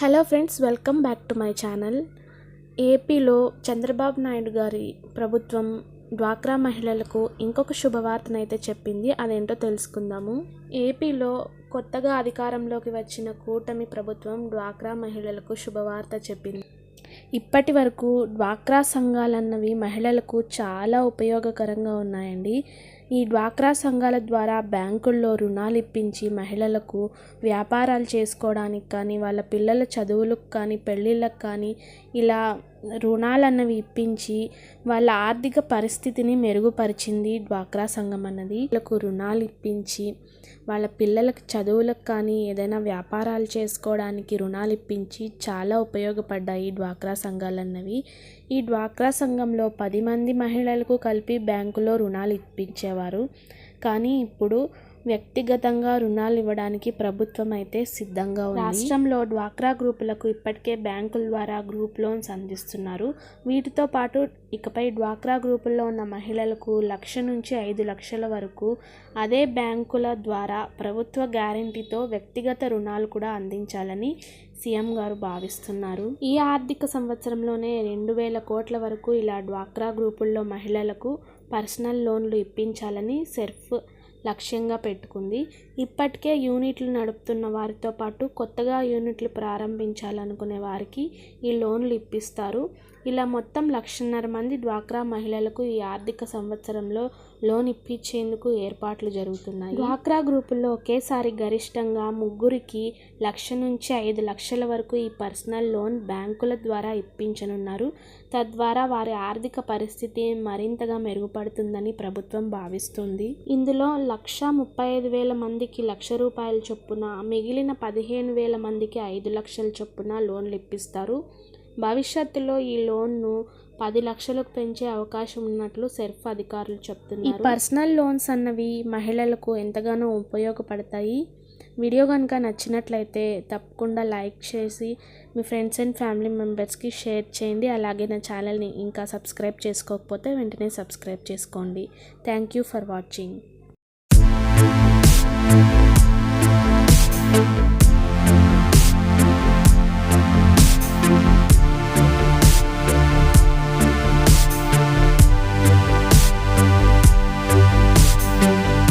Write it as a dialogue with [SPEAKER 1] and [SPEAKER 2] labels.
[SPEAKER 1] Hello friends welcome back to my channel. ఏపీలో చంద్రబాబు నాయుడు గారి ప్రభుత్వం డ్వాక్రా మహిళలకు ఇంకొక శుభవార్తనైతే చెప్పింది అదేంటో తెలుసుకుందాము. ఏపీలో కొత్తగా అధికారంలోకి వచ్చిన కూటమి ప్రభుత్వం డ్వాక్రా మహిళలకు శుభవార్త చెప్పింది. ఇప్పటి వరకు డ్వాక్రా సంఘాలన్నవి మహిళలకు చాలా ఉపయోగకరంగా ఉన్నాయండి. ఈ డ్వాక్రా సంఘాల ద్వారా బ్యాంకుల్లో రుణాలు ఇప్పించి మహిళలకు వ్యాపారాలు చేసుకోవడానికి కానీ వాళ్ళ పిల్లల చదువులకు కానీ పెళ్ళిళ్ళకు కానీ ఇలా రుణాలు అన్నవి ఇప్పించి వాళ్ళ ఆర్థిక పరిస్థితిని మెరుగుపరిచింది డ్వాక్రా సంఘం అన్నది. వీళ్ళకు రుణాలు ఇప్పించి వాళ్ళ పిల్లలకు చదువులకు కానీ ఏదైనా వ్యాపారాలు చేసుకోవడానికి రుణాలు ఇప్పించి చాలా ఉపయోగపడ్డాయి డ్వాక్రా సంఘాలు అన్నవి. ఈ డ్వాక్రా సంఘంలో పది మంది మహిళలకు కలిపి బ్యాంకులో రుణాలు ఇప్పించేవారు. చేసేవారు. కానీ ఇప్పుడు వ్యక్తిగతంగా రుణాలు ఇవ్వడానికి ప్రభుత్వం అయితే సిద్ధంగా ఉంది. రాష్ట్రంలో డ్వాక్రా గ్రూపులకు ఇప్పటికే బ్యాంకుల ద్వారా గ్రూప్ లోన్స్ అందిస్తున్నారు. వీటితో పాటు ఇకపై డ్వాక్రా గ్రూపుల్లో ఉన్న మహిళలకు లక్ష నుంచి ఐదు లక్షల వరకు అదే బ్యాంకుల ద్వారా ప్రభుత్వ గ్యారంటీతో వ్యక్తిగత రుణాలు కూడా అందించాలని సీఎం గారు భావిస్తున్నారు. ఈ ఆర్థిక సంవత్సరంలోనే రెండు వేల కోట్ల వరకు ఇలా డ్వాక్రా గ్రూపుల్లో మహిళలకు పర్సనల్ లోన్లు ఇప్పించాలని సెర్ఫ్ లక్ష్యంగా పెట్టుకుంది. ఇప్పటికే యూనిట్లు నడుపుతున్న వారితో పాటు కొత్తగా యూనిట్లు ప్రారంభించాలనుకునే వారికి ఈ లోన్లు ఇప్పిస్తారు. ఇలా మొత్తం లక్షన్నర మంది డ్వాక్రా మహిళలకు ఈ ఆర్థిక సంవత్సరంలో లోన్ ఇప్పించేందుకు ఏర్పాట్లు జరుగుతున్నాయి. డ్వాక్రా గ్రూపుల్లో ఒకేసారి గరిష్టంగా ముగ్గురికి లక్ష నుంచి ఐదు లక్షల వరకు ఈ పర్సనల్ లోన్ బ్యాంకుల ద్వారా ఇప్పించనున్నారు. తద్వారా వారి ఆర్థిక పరిస్థితి మరింతగా మెరుగుపడుతుందని ప్రభుత్వం భావిస్తుంది. ఇందులో లక్ష ముప్పై ఐదు వేల మందికి లక్ష రూపాయల చొప్పున మిగిలిన పదిహేను వేల మందికి ఐదు లక్షల చొప్పున లోన్లు ఇప్పిస్తారు. భవిష్యత్తులో ఈ లోన్ను పది లక్షలకు పెంచే అవకాశం ఉన్నట్లు సెర్ఫ్ అధికారులు చెప్తున్నారు. ఈ పర్సనల్ లోన్స్ అన్నవి మహిళలకు ఎంతగానో ఉపయోగపడతాయి. వీడియో కనుక నచ్చినట్లయితే తప్పకుండా లైక్ చేసి మీ ఫ్రెండ్స్ అండ్ ఫ్యామిలీ మెంబర్స్కి షేర్ చేయండి. అలాగే నా ఛానల్ని ఇంకా సబ్స్క్రైబ్ చేసుకోకపోతే వెంటనే సబ్స్క్రైబ్ చేసుకోండి. Thank you for watching.